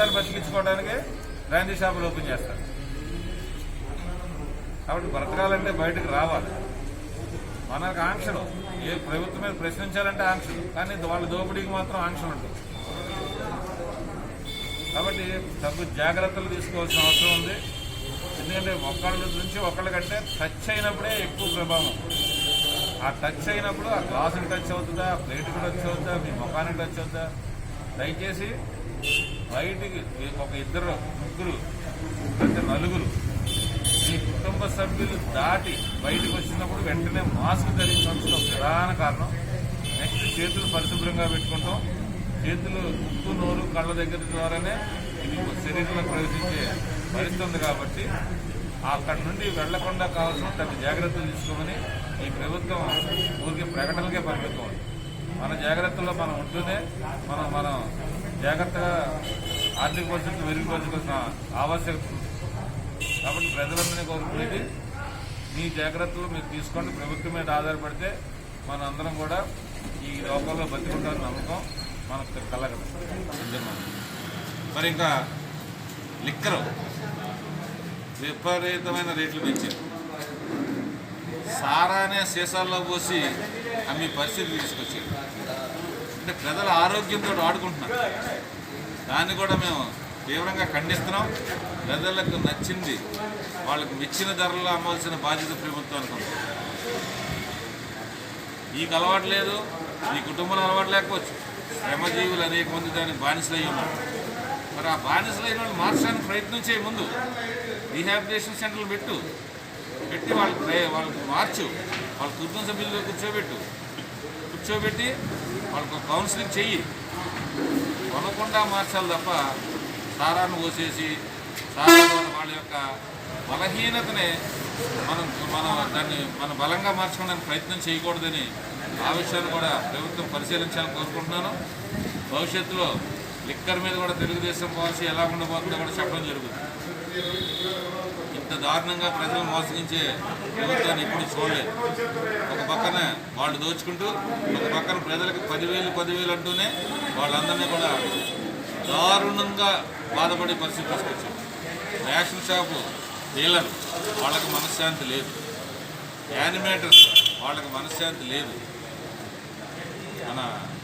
బతికించుకోవడానికి brandy షాపులు open చేస్తారు. కాబట్టి బ్రతకాలంటే బయటకు రావాలి. మనకు ఆంక్షలు. ఏ ప్రభుత్వం మీద ప్రశ్నించాలంటే ఆంక్షలు. కానీ వాళ్ళ దోపిడీకి మాత్రం ఆంక్షలు ఉంటుంది కాబట్టి తగు జాగ్రత్తలు తీసుకోవాల్సిన అవసరం ఉంది. ఎందుకంటే ఒకళ్ళ నుంచి ఒకళ్ళకంటే టచ్ అయినప్పుడే ఎక్కువ ప్రభావం. ఆ టచ్ అయినప్పుడు ఆ గ్లాసుకి టచ్ అవుతుందా? ప్లేట్కి టచ్ అవుతుందా? మీ ముఖానికి టచ్ అవుతుందా? దయచేసి బయటికి ఒక ఇద్దరు ముగ్గురు అంటే నలుగురు మీ కుటుంబ సభ్యులు దాటి బయటకు వచ్చినప్పుడు వెంటనే మాస్క్ ధరించడం ప్రధాన కారణం. నెక్స్ట్ చేతులు పరిశుభ్రంగా పెట్టుకుంటాం. చేతులు ముక్కు నోరు కళ్ళ దగ్గర ద్వారానే ఇది శరీరంలో ప్రవేశించే పరిస్థితుంది కాబట్టి అక్కడి నుండి వెళ్ళకుండా కావాల్సిన తగ్గ జాగ్రత్తలు తీసుకోమని ఈ ప్రభుత్వం ఊరికి ప్రకటనలకే పరిమితం మన జాగ్రత్తలో మనం ఉంటూనే మనం మనం జాగ్రత్తగా ఆర్థిక పరిస్థితి మెరుగుపరచుకోవాల్సిన ఆవశ్యకత ఉంది. కాబట్టి ప్రజలందరినీ కోరుకునేది మీ జాగ్రత్తలు మీరు తీసుకోండి. ప్రభుత్వం మీద ఆధారపడితే మన అందరం కూడా ఈ లోకంలో బతికుంటారని నమ్మకం మనకు కలగదు. మరి ఇంకా లిక్కరు విపరీతమైన రేట్లు పెంచారు. సారానే సీసాల్లో పోసి అమ్మి పరిస్థితి తీసుకొచ్చారు. అంటే ప్రజల ఆరోగ్యంతో ఆడుకుంటున్నారు. దాన్ని కూడా మేము తీవ్రంగా ఖండిస్తున్నాం. ప్రజలకు నచ్చింది వాళ్ళకు మెచ్చిన ధరల్లో అమ్మవలసిన బాధ్యత ప్రభుత్వం అనుకుంటాం. మీకు అలవాటు లేదు మీ కుటుంబంలో అలవాటు లేకపోవచ్చు. శ్రమజీవులు అనేక మంది దానికి బానిసలు ఉన్నారు. మరి ఆ బానిసలు అయిన వాళ్ళు మార్చడానికి ప్రయత్నం చేయ ముందు. రీహాబిలిటేషన్ సెంటర్లు పెట్టు. పెట్టి వాళ్ళకి వాళ్ళకి మార్చు. వాళ్ళ కుటుంబ సభ్యులు కూర్చోబెట్టు. కూర్చోబెట్టి వాళ్ళకు కౌన్సిలింగ్ చెయ్యి. కొనకుండా మార్చాలి తప్ప సారాన్ని పోసేసి సారా వాళ్ళ యొక్క బలహీనతని మనం మనం దాన్ని మన బలంగా మార్చుకోవడానికి ప్రయత్నం చేయకూడదని ఆ విషయాన్ని కూడా ప్రభుత్వం పరిశీలించాలని కోరుకుంటున్నాను. భవిష్యత్తులో లిక్కర్ మీద కూడా తెలుగుదేశం పాలసీ ఎలా ఉండబోతుందో కూడా చెప్పడం జరుగుతుంది. ఇంత దారుణంగా ప్రజలు మోసగించే ప్రభుత్వాన్ని ఇప్పుడు చూడలేదు. ఒక పక్కన వాళ్ళు దోచుకుంటూ ఒక పక్కన ప్రజలకు పదివేలు పదివేలు అంటూనే వాళ్ళందరినీ కూడా దారుణంగా బాధపడే పరిస్థితి తీసుకొచ్చారు. రేషన్ షాపు డీలర్ వాళ్ళకి మనశ్శాంతి లేదు. యానిమేటర్స్ వాళ్ళకి మనశ్శాంతి లేదు. మన